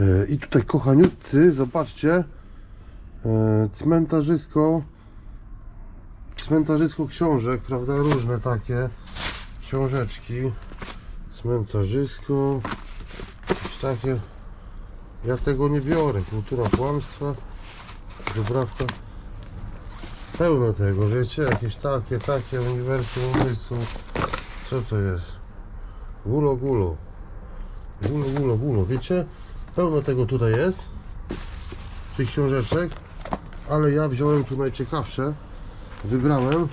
E, I tutaj kochaniutcy, zobaczcie, e, cmentarzysko, cmentarzysko książek, prawda, różne takie książeczki, cmentarzysko, jakieś takie, ja tego nie biorę, kultura kłamstwa, dobrawka, pełno tego, wiecie, jakieś takie, takie, uniwersum umysłu, co to jest, gulo, gulo, gulo, gulo, gulo, wiecie, pełno tego tutaj jest, tych książeczek, ale ja wziąłem tu najciekawsze, wybrałem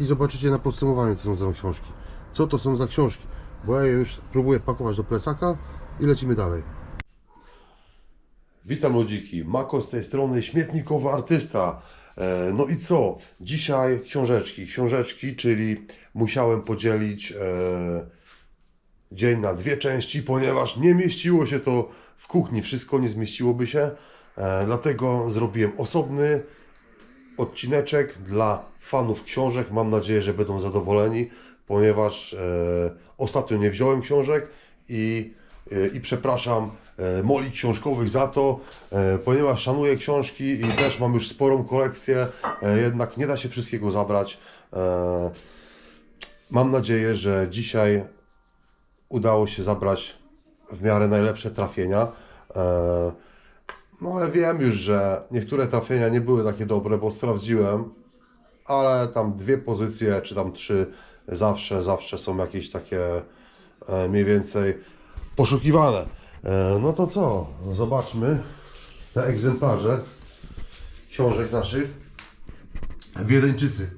i zobaczycie na podsumowaniu, co są za książki. Co to są za książki? Bo ja już próbuję pakować do plecaka i lecimy dalej. Witam ludziki, Mako z tej strony, śmietnikowy artysta. E, No i co? Dzisiaj książeczki. Książeczki, czyli musiałem podzielić e, dzień na dwie części, ponieważ nie mieściło się to w kuchni, wszystko nie zmieściłoby się. E, Dlatego zrobiłem osobny odcineczek dla fanów książek. Mam nadzieję, że będą zadowoleni, ponieważ e, ostatnio nie wziąłem książek i, e, i przepraszam moli książkowych za to, ponieważ szanuję książki i też mam już sporą kolekcję, jednak nie da się wszystkiego zabrać. Mam nadzieję, że dzisiaj udało się zabrać w miarę najlepsze trafienia. E, no ale wiem już, że niektóre trafienia nie były takie dobre, bo sprawdziłem, ale tam dwie pozycje, czy tam trzy zawsze, zawsze są jakieś takie e, mniej więcej poszukiwane. E, no to co? Zobaczmy te egzemplarze książek naszych. Wiedeńczycy.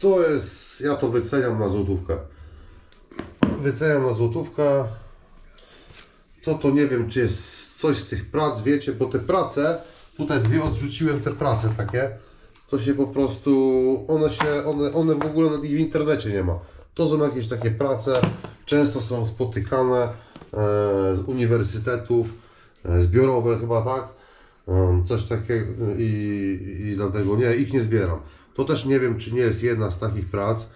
To jest, ja to wyceniam na złotówkę. Wyceniam na złotówkę. To to nie wiem, czy jest coś z tych prac, wiecie, bo te prace, tutaj dwie odrzuciłem te prace takie, to się po prostu, one się, one, one w ogóle nawet ich w internecie nie ma. To są jakieś takie prace, często są spotykane e, z uniwersytetów, e, zbiorowe chyba, tak? E, coś takiego i, i dlatego nie, ich nie zbieram. To też nie wiem, czy nie jest jedna z takich prac.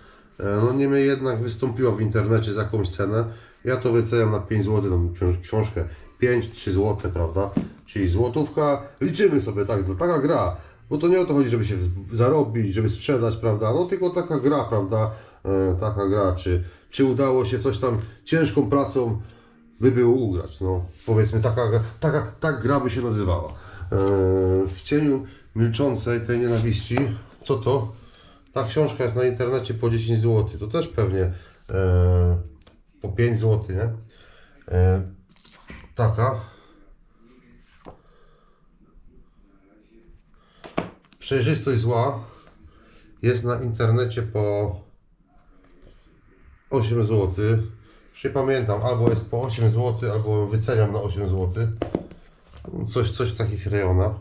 E, No niemniej jednak wystąpiła w internecie za jakąś cenę. Ja to wyceniam na 5 zł, tą książ- książkę 5-3 zł, prawda? Czyli złotówka, liczymy sobie tak, to taka gra. Bo to nie o to chodzi, żeby się zarobić, żeby sprzedać, prawda? No tylko taka gra, prawda? E, taka gra, czy, czy udało się coś tam ciężką pracą by było ugrać. No, powiedzmy, taka, taka, tak gra by się nazywała. E, w cieniu milczącej tej nienawiści, co to? Ta książka jest na internecie po 10 zł. To też pewnie e, po 5 zł, nie? E, taka. Przejrzystość zła jest na internecie po 8 zł. Już nie pamiętam, albo jest po 8 zł, albo wyceniam na 8 zł. Coś, coś w takich rejonach.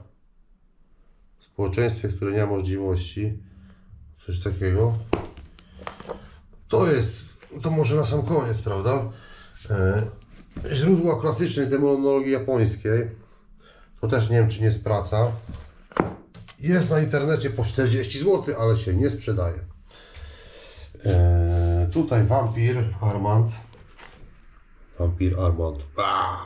W społeczeństwie, które nie ma możliwości. Coś takiego. To jest, to może na sam koniec, prawda? E, źródła klasycznej demonologii japońskiej. To też nie wiem, czy nie jest praca. Jest na internecie po 40 zł, ale się nie sprzedaje. E, tutaj wampir Armand. Wampir Armand. Ah!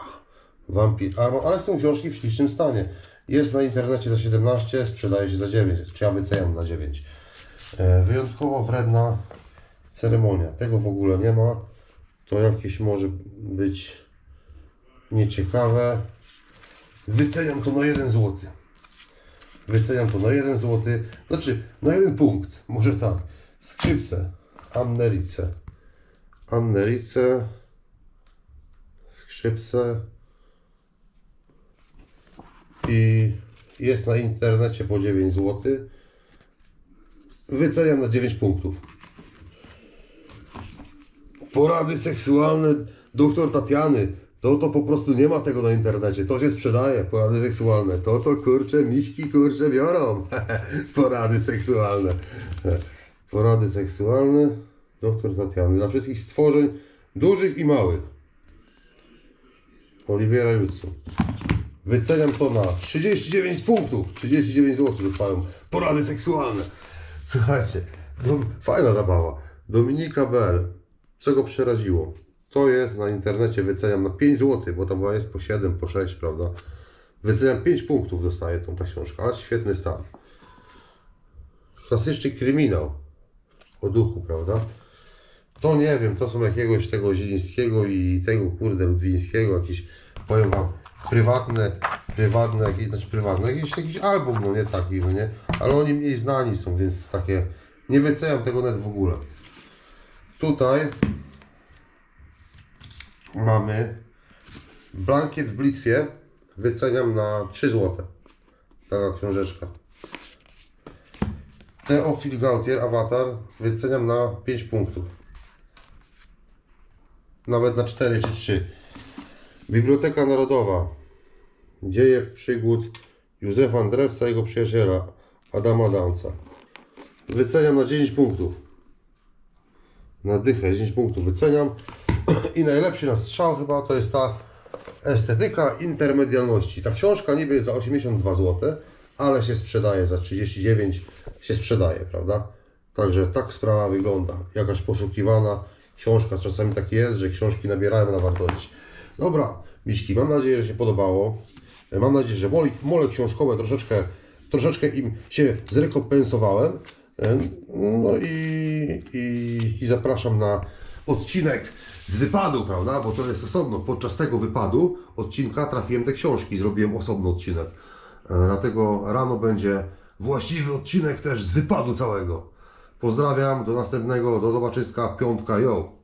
Wampir Armand, ale są książki w ślicznym stanie. Jest na internecie za 17, sprzedaje się za 9. Czy ja wyceniam na 9. E, wyjątkowo wredna ceremonia. Tego w ogóle nie ma. To jakieś może być nieciekawe. Wyceniam to na 1 zł. Wyceniam to na 1 zł. Znaczy na jeden punkt. Może tak. Skrzypce. Annerice. Annerice. Skrzypce. I jest na internecie po 9 zł. Wyceniam na 9 punktów. Porady seksualne doktor Tatiany. To to po prostu nie ma tego na internecie. To się sprzedaje. Porady seksualne. To to kurcze miśki kurcze biorą. Porady seksualne. Porady seksualne doktor Tatiany. Dla wszystkich stworzeń dużych i małych. Oliwiera Jutsu. Wyceniam to na 39 punktów. 39 zł dostałem. Porady seksualne. Słuchajcie, no, fajna zabawa. Dominika Bell. Co go przeraziło? To jest na internecie, wyceniam na 5 zł, bo tam jest po 7, po 6, prawda? Wyceniam 5 punktów dostaje tą ta książka, ale świetny stan. Klasyczny kryminał o duchu, prawda? To nie wiem, to są jakiegoś tego Zielińskiego i tego kurde Ludwińskiego, jakieś, powiem wam, prywatne, prywatne, jakieś, znaczy prywatne, jakiś, jakiś album, no nie taki, no nie, ale oni mniej znani są, więc takie, nie wyceniam tego nawet w ogóle. Tutaj mamy Blankiet w Blitwie, wyceniam na 3 zł. Taka książeczka. Teofil Gautier, Avatar, wyceniam na 5 punktów. Nawet na 4 czy 3. Biblioteka Narodowa. Dzieje przygód Józefa Andrewca i jego przyjaciela Adama Danca. Wyceniam na 10 punktów. Na dychę 10 punktów wyceniam. I najlepszy na strzał chyba to jest ta estetyka intermedialności. Ta książka niby jest za 82 zł, ale się sprzedaje za 39, się sprzedaje, prawda? Także tak sprawa wygląda. Jakaś poszukiwana książka. Czasami tak jest, że książki nabierają na wartości. Dobra, Miśki, mam nadzieję, że się podobało. Mam nadzieję, że mole, mole książkowe troszeczkę, troszeczkę im się zrekompensowałem. No i, i, i zapraszam na odcinek z wypadu, prawda? Bo to jest osobno. Podczas tego wypadu odcinka trafiłem te książki, zrobiłem osobny odcinek. E, Dlatego rano będzie właściwy odcinek też z wypadu całego. Pozdrawiam, do następnego, do zobaczyska, piątka, yo!